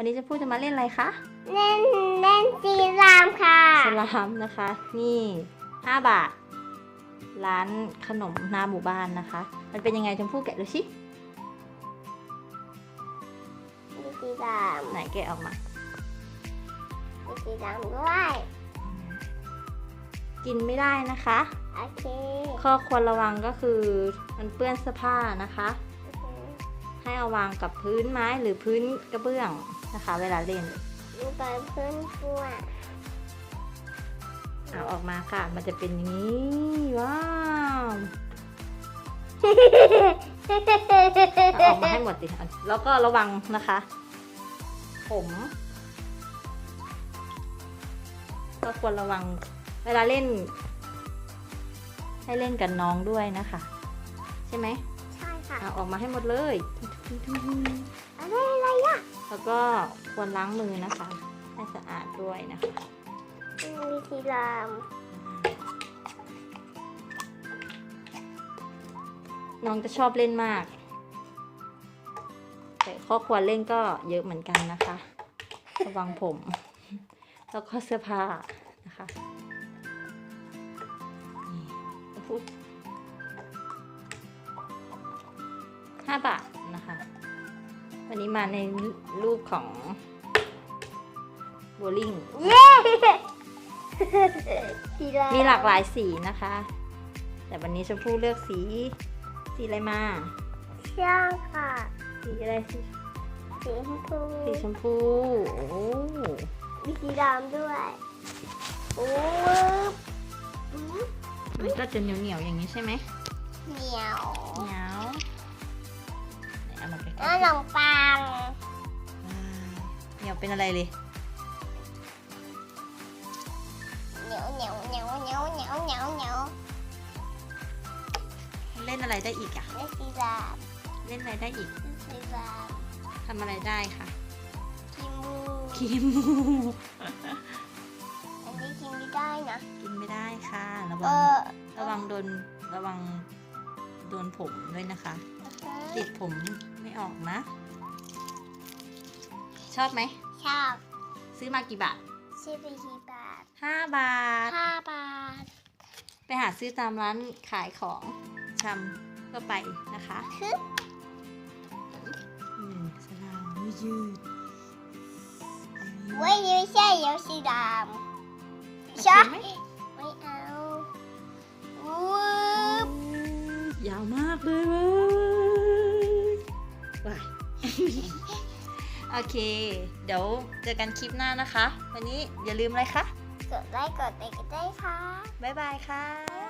วันนี้จะพูดจะมาเล่นอะไรคะ เล่นเล่นซีรามค่ะสลามนะคะ นี่ 5 บาท ร้านขนมหน้าหมู่บ้านนะคะ มันเป็นยังไงชมพู่แกะดูชิมีซีรามไหนแกะออกมามีซีรามด้วยกินไม่ได้นะคะ โอเค ข้อควรระวังก็คือมันเปื้อนเสื้อผ้านะคะ ให้เอาวางกับพื้นไม้หรือพื้นกระเบื้องนะคะ เวลาเล่นมีใบเพื่อนฟัวเอาออกมาค่ะ มันจะเป็นอย่างนี้ ว้าวเอาออกมาให้หมดดิแล้วก็ระวังนะคะ ผมก็ควรระวังเวลาเล่น ให้เล่นกับน้องด้วยนะคะ ใช่ไหม ค่ะเอาออกมาให้หมดเลยอะไรอะไรอะแล้วก็ควรล้างมือนะคะให้สะอาดด้วยนะคะมีซีรามน้องจะชอบเล่นมาก แต่ข้อควรเล่นก็เยอะเหมือนกันนะคะ ระวังผม แล้วก็เสื้อผ้านะคะ นี่อุ๊ยห้าบาทนะคะ วันนี้มาในรูปของโบลิ่งเย้ซีรามมีหลากหลายสีนะคะ แต่วันนี้ชมพู่เลือกสี สีอะไรมาช่างค่ะ สีอะไรสีสีชมพู สีชมพู โอ้มีซีรามด้วย โอ้อืมมันก็จะเหนียวเหนียวๆอย่างนี้ใช่ไหมเหนียวเหนียวไหน เอามาใกล้ๆแล้วขนมปังอ่าเหนียวเป็นอะไรเลย เหนียวเหนียวเหนียวเหนียวเหนียวเหนียวเหนียวเล่นอะไรได้อีกอะและซีรามเล่นอะไรได้อีกซีรามทำอะไรได้คะกินมูกินมูอันนี้กินไม่ได้นะกินไม่ได้ค่ะ ระเอวังอระวังโดนระวังโดนผมด้วยนะคะ ติดผมไม่ออกนะ ชอบไหม ชอบซื้อมากี่บาทซื้อไปกี่บาทห้าบาท ห้าบาท ไปหาซื้อตามร้านขายของชำก็ไปนะคะคืออืมสลามไม่ยืดเว้ยไม่ใช่เดี๋ยวสีดโอำเคชอบไหม ไม่เอา โอเค เดี๋ยวเจอกันคลิปหน้านะคะ วันนี้อย่าลืมอะไรคะ กดไลค์กดติดตามค่ะ บ๊ายบายค่ะ